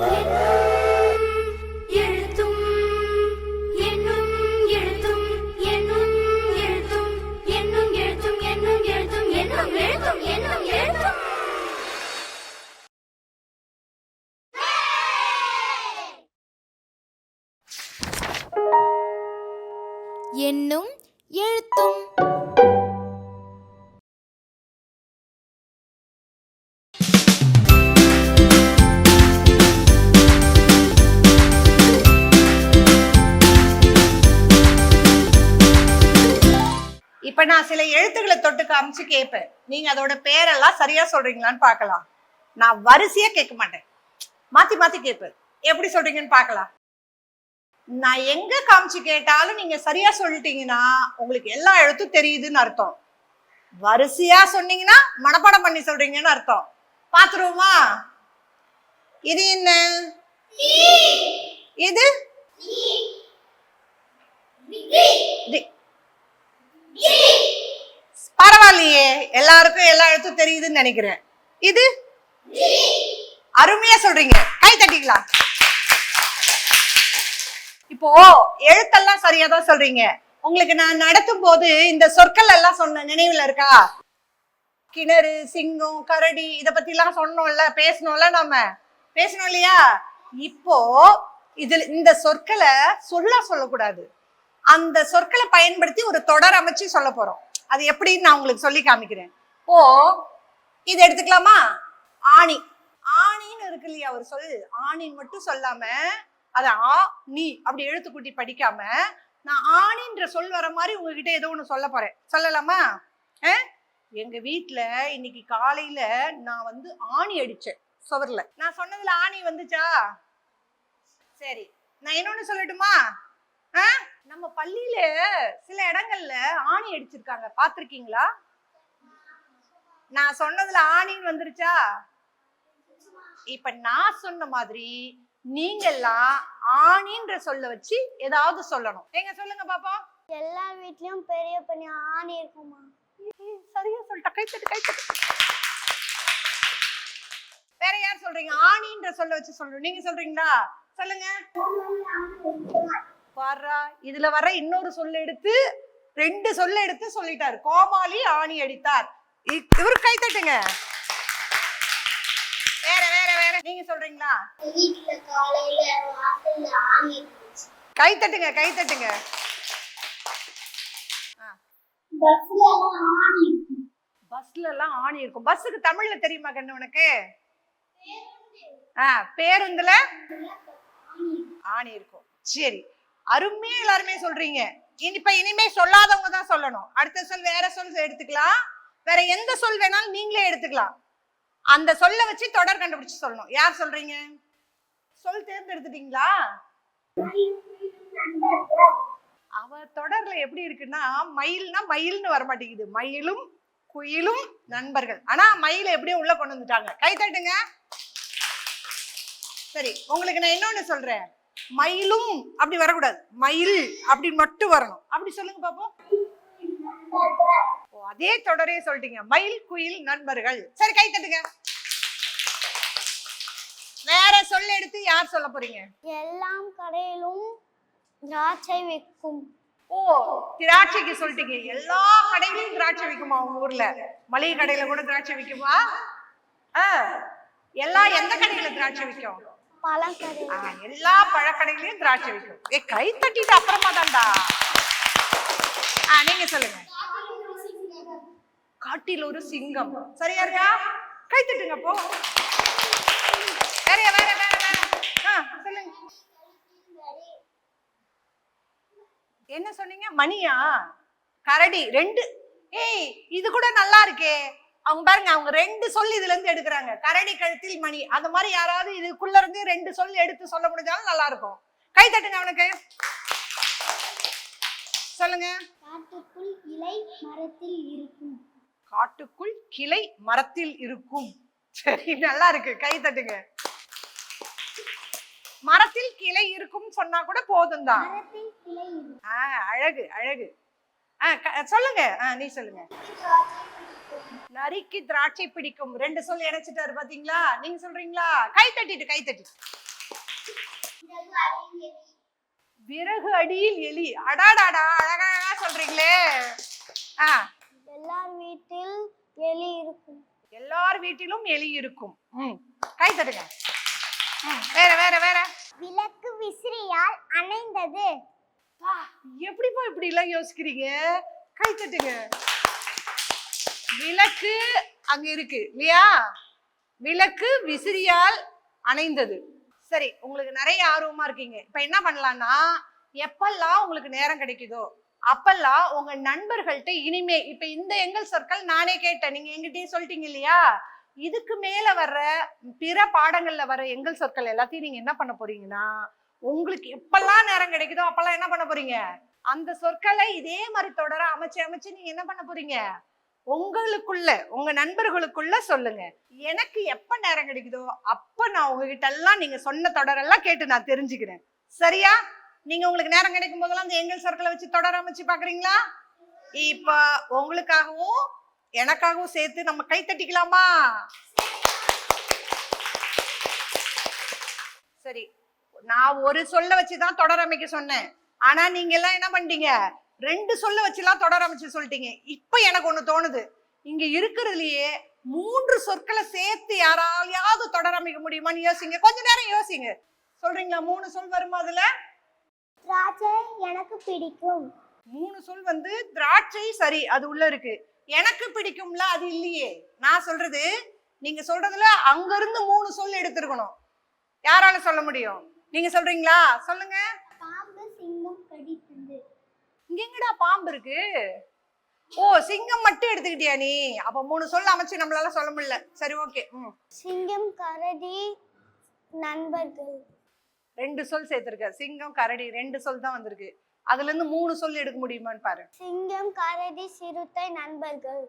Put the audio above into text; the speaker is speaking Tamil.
எழுத்தும் இப்ப நான் சில எழுத்துக்களை தொட்டு காமிச்சு கேட்பேன் நீங்க அதோட பேரெல்லாம் சரியா சொல்றீங்களான்னு பார்க்கலாம். நான் வரிசையா கேட்க மாட்டேன். மாத்தி மாத்தி கேட்பேன். எப்படி சொல்றீங்கன்னு பார்க்கலாம். நான் எங்க காமிச்சு கேட்டாலும் நீங்க சரியா சொல்லிட்டீங்கன்னா உங்களுக்கு எல்லா எழுத்தும் தெரியுதுன்னு அர்த்தம். வரிசையா சொன்னீங்கன்னா மனப்பாடம் பண்ணி சொல்றீங்கன்னு அர்த்தம். பாத்துருவோமா? இது என்ன? இது எல்லாருக்கும் எல்லா எழுத்தும் தெரியுதுன்னு நினைக்கிறேன். இது? அருமையா சொல்றீங்க. கை தட்டிக்கலாம். இப்போ எழுத்தெல்லாம் சரியா தான் சொல்றீங்க. உங்களுக்கு நான் நடத்தும் போது இந்த சொற்கள் எல்லாம் சொன்ன நினைவுல இருக்கா? கிணறு சிங்கம் கரடி இத பத்தி எல்லாம் சொன்னோம்ல பேசணும்ல நாம. பேசணும் இல்லையா? இப்போ இதுல இந்த சொற்களை சொல்ல சொல்லக்கூடாது. அந்த சொற்களை பயன்படுத்தி ஒரு தொடர் அமைச்சு சொல்ல போறோம். அது எப்படின்னு நான் உங்களுக்கு சொல்லி காமிக்கிறேன். ஓ இது எடுத்துக்கலாமா? ஆணி. ஆணின்னு இருக்கு இல்லையா ஒரு சொல். ஆணின்னு மட்டும் சொல்லாம அத ஆ நீ அப்படி எழுத்து கூட்டி படிக்காம நான் ஆணின்ற சொல் வர மாதிரி உங்ககிட்ட ஏதோ ஒன்று சொல்ல போறேன். சொல்லலாமா? எங்க வீட்டில் இன்னைக்கு காலையில நான் வந்து ஆணி அடிச்சேன் சுவர்ல. நான் சொன்னதுல ஆணி வந்துச்சா? சரி. நான் இன்னொன்னு சொல்லட்டுமா? நம்ம பள்ளியில சில இடங்கள்ல ஆணி அடிச்சிருக்காங்க. பாத்திருக்கீங்களா நான் சொன்னதுல ஆணின்னு வந்துருச்சா? இப்ப நான் சொன்ன மாதிரி நீங்கெல்லாம் ஆணின்ற சொல்ல வச்சு ஏதாவது சொல்லணும். எங்க சொல்லுங்க பாப்பா. எல்லா வீட்லயும் பெரிய பெரிய ஆணி இருக்குமா? சரியா சொல்லிட்ட. கை தட்டு கை தட்டு. வேற யார் சொல்றீங்க? ஆணின்ற சொல்ல வச்சு சொல்லணும். நீங்க சொல்றீங்களா? சொல்லுங்க. பாரா இதுல வர இன்னொரு சொல்ல எடுத்து ரெண்டு சொல்ல எடுத்து சொல்லிட்டார். கோமாளி ஆணி அடித்தார். இவர் கை தட்டுங்க. வேற வேற வேற. நீங்க சொல்றீங்களா? கை தட்டுங்க கை தட்டுங்க. பஸ்ல எல்லாம் ஆணி இருக்கும். பஸ்ஸுக்கு தமிழ்ல தெரியுமா கண்ணு உனக்கு? ஆ பேருந்துல ஆணி இருக்கும். சரி. அருமையா எல்லாருமே சொல்றீங்க. இனி இப்ப இனிமே சொல்லாதவங்க தான் சொல்லணும். அடுத்த சொல் வேற சொல் எடுத்துக்கலாம். வேற எந்த சொல் வேணாலும் நீங்களே எடுத்துக்கலாம். அந்த சொல்ல வச்சு தொடர் கண்டுபிடிச்சு சொல்லணும். யார் சொல்றீங்க? சொல் தேர்ந்தெடுத்துட்டீங்களா? அவ தொடர்ல எப்படி இருக்குன்னா மயில்னா மயில்னு வர மாட்டேங்குது மயிலும் குயிலும் நண்பர்கள். ஆனா மயிலை எப்படியோ உள்ள கொண்டு வந்துட்டாங்க. கை தட்டுங்க. சரி உங்களுக்கு நான் இன்னொன்னு சொல்றேன். மயிலும் அப்படி வரக்கூடாது. மயில் அப்படி மட்டும் வரணும். அப்படி சொல்லுங்க பாப்போம். ஓ அதே தொடரே சொல்லிட்டீங்க. மயில் குயில் நண்பர்கள். சரி கை தட்டுங்க. வேற சொல்ல எடுத்து யார் சொல்ல போறீங்க? எல்லாம் கடையிலும் திராட்சை விற்கும். ஓ திராட்சைக்கு சொல்லிட்டீங்க. எல்லா கடையிலயும் திராட்சை விக்குமா உங்க ஊர்ல? மளிகை கடையில கூட திராட்சை விக்குமா ஆ, எல்லா எந்த கடையில திராட்சை விக்கும் பழக்கடை எல்லா பழக்கடையிலயும் திராட்சை விற்கும் ஏ கை தட்டிட்டு அப்புறமா தான்டா. ஆ நீங்க சொல்லுங்க. காட்டில் ஒரு சிங்கம். சரியா இருக்கா? கை தட்டுங்க போ. வேற வேற வேற வேற ஆ சொல்லுங்க. என்ன சொன்னீங்க? மணியா? கரடி ரெண்டு. ஏய் இது கூட நல்லா இருக்கே. அவங்க பாருங்க அவங்க ரெண்டு சொல் இதுல இருந்து எடுக்கிறாங்க. கரடி கழுத்தில் மணி. அந்த மாதிரி யாராவது இதுக்குள்ள இருந்து ரெண்டு சொல் எடுத்து சொல்ல முடிஞ்சாலும் நல்லா இருக்கும். கை தட்டுங்க அவனுக்கு. சொல்லுங்க. காட்டுக்குள் இலை மரத்தில் இருக்கும். காட்டுக்குள் கிளை மரத்தில் இருக்கும். சரி நல்லா இருக்கு. கை தட்டுங்க. மரத்தில் கிளை இருக்கும் சொன்னா கூட போதும் தான் அழகு அழகு. ஆ க- சொல்லுங்க. ஆ நீ சொல்லுங்க. நரிக்கு திராட்சை பிடிக்கும். ரெண்டு சொல் இணைச்சிட்டாரு பாத்தீங்களா? நீங்க சொல்றீங்களா? கை தட்டிட்டு கை தட்டி அடியில் எலி விறகு அடியில் எலி. அடாடாடா அழகழகா சொல்றீங்களே. ஆ. எல்லார் வீட்டில் எலி இருக்கும். எல்லார் வீட்டிலும் எலி இருக்கும். ம். கை தட்டுங்க. ம். வேற வேற வேற. விளக்கு விசிறியால் அணைந்தது. எப்படிப்பா இப்படி எல்லாம் யோசிக்கிறீங்க? கை தட்டுங்க. விளக்கு அங்க இருக்கு இல்லையா? விளக்கு விசிறியால் அணைந்தது. சரி உங்களுக்கு நிறைய ஆர்வமா இருக்கீங்க. இப்ப என்ன பண்ணலாம்னா எப்பெல்லாம் உங்களுக்கு நேரம் கிடைக்குதோ அப்பெல்லாம் உங்க நண்பர்கள்ட்ட இனிமே இப்ப இந்த எங்கள் சொற்கள் நானே கேட்டேன் நீங்க எங்கிட்டயும் சொல்லிட்டீங்க இல்லையா? இதுக்கு மேல வர்ற பிற பாடங்கள்ல வர எங்கள் சொற்கள் எல்லாத்தையும் நீங்க என்ன பண்ண போறீங்கன்னா உங்களுக்கு எப்பெல்லாம் நேரம் கிடைக்குதோ அப்பெல்லாம் என்ன பண்ண போறீங்க? அந்த சொற்களை இதே மாதிரி தொடர அமைச்சு அமைச்சு நீங்க என்ன பண்ண போறீங்க? உங்களுக்குள்ள உங்க நண்பர்களுக்குள்ள சொல்லுங்க. எனக்கு எப்ப நேரம் கிடைக்குதோ அப்ப நான் உங்ககிட்ட எல்லாம் நீங்க சொன்ன தொடரெல்லாம் கேட்டு நான் தெரிஞ்சுக்கிறேன். சரியா? நீங்க உங்களுக்கு நேரம் கிடைக்கும் போதெல்லாம் அந்த எங்கள் சர்க்கிளை வச்சு தொடர் அமைச்சு பாக்குறீங்களா இப்ப உங்களுக்காகவும் எனக்காகவும் சேர்த்து நம்ம கை தட்டிக்கலாமா? சரி. நான் ஒரு சொல்ல வச்சுதான் தொடர் அமைக்க சொன்னேன். ஆனா நீங்க எல்லாம் என்ன பண்ணிட்டீங்க? ரெண்டு சொல்ல வச்சுலாம் தொடர் அமைச்சு சொல்லிட்டீங்க. இப்ப எனக்கு ஒண்ணு தோணுது. இங்க இருக்கிறதுலயே மூன்று சொற்களை சேர்த்து யாராலையாவது தொடர் அமைக்க முடியுமான்னு யோசிங்க. கொஞ்ச நேரம் யோசிங்க. சொல்றீங்களா? மூணு சொல் வருமா அதுல? திராட்சை எனக்கு பிடிக்கும். மூணு சொல் வந்து திராட்சை சரி அது உள்ள இருக்கு. எனக்கு பிடிக்கும்ல அது இல்லையே. நான் சொல்றது நீங்க சொல்றதுல அங்க இருந்து மூணு சொல் எடுத்திருக்கணும். யாரால சொல்ல முடியும்? நீங்க சொல்றீங்களா? சொல்லுங்க. பாம்பு சிங்கம் கடித்தது இங்க எங்கடா பாம்பு இருக்கு? ஓ சிங்கம் மட்டும் எடுத்துக்கிட்டியா நீ? அப்ப மூணு சொல் அமைச்சு நம்மளால சொல்ல முடியல. சரி ஓகே. ம். சிங்கம் கரடி நண்பர்கள். ரெண்டு சொல் சேர்த்திருக்க. சிங்கம் கரடி ரெண்டு சொல் தான் வந்திருக்கு. அதுல இருந்து மூணு சொல் எடுக்க முடியுமான்னு பாரு. சிங்கம் கரடி சிறுத்தை நண்பர்கள்.